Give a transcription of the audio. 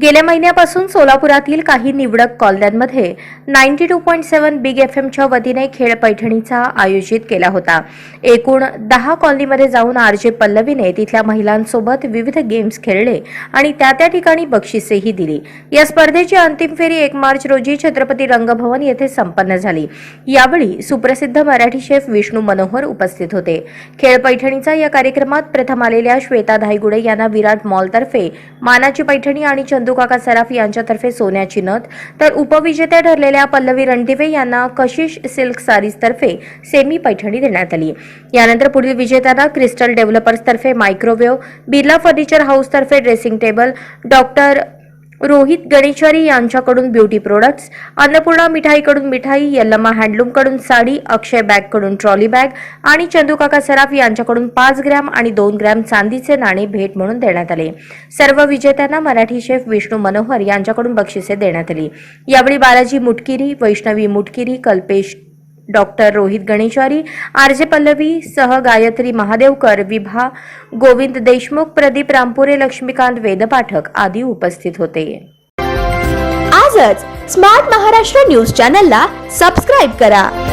गेल्या महिन्यापासून सोलापुरातील काही निवडक कॉलन्यांमध्ये ninety two point seven big F एमच्या वतीने खेळ पैठणीचा आयोजित केला होता. एकूण दहा कॉलनीमध्ये जाऊन आर जे पल्लवीने तिथल्या महिलांसोबत विविध गेम्स खेळले आणि त्या त्या ठिकाणी बक्षिसेही दिली. या स्पर्धेची अंतिम फेरी एक मार्च रोजी छत्रपती रंगभवन येथे संपन्न झाली. यावेळी सुप्रसिद्ध मराठी शेफ विष्णू मनोहर उपस्थित होते. खेळ पैठणीचा या कार्यक्रमात प्रथम आलेल्या श्वेता धायगुडे यांना विराट मॉलतर्फे मानाची पैठणी आणि चंदूकाका सराफ यांच्यातर्फे सोन्याची नथ. तर उपविजेत्या ठरलेल्या पल्लवी रणदिवे यांना कशिश सिल्क सारीजतर्फे सेमी पैठणी देण्यात आली. यानंतर पुढील विजेत्यांना क्रिस्टल डेव्हलपर्सतर्फे microwave Birla furniture हाऊसतर्फे dressing table doctor Rohit Ganeshwari यांच्याकडून ब्युटी प्रोडक्ट्स अन्नपूर्णा मिठाईकडून मिठाई यल्लमा हँडलूमकडून साडी अक्षय बॅगकडून ट्रॉली बॅग आणि चंदूकाका सराफ यांच्याकडून पाच ग्रॅम आणि दोन ग्रॅम चांदीचे नाणे भेट म्हणून देण्यात आले. सर्व विजेत्यांना मराठी शेफ विष्णू मनोहर यांच्याकडून बक्षिसे देण्यात आली. यावेळी बालाजी मुटकिरी वैष्णवी मुटकिरी कल्पेश डॉक्टर रोहित गणेश्वरी आरजे पल्लवी सह गायत्री महादेवकर विभा गोविंद देशमुख प्रदीप रामपुरे लक्ष्मीकांत वेदपाठक आदी उपस्थित होते. आजच स्मार्ट महाराष्ट्र न्यूज चॅनलला सबस्क्राईब करा.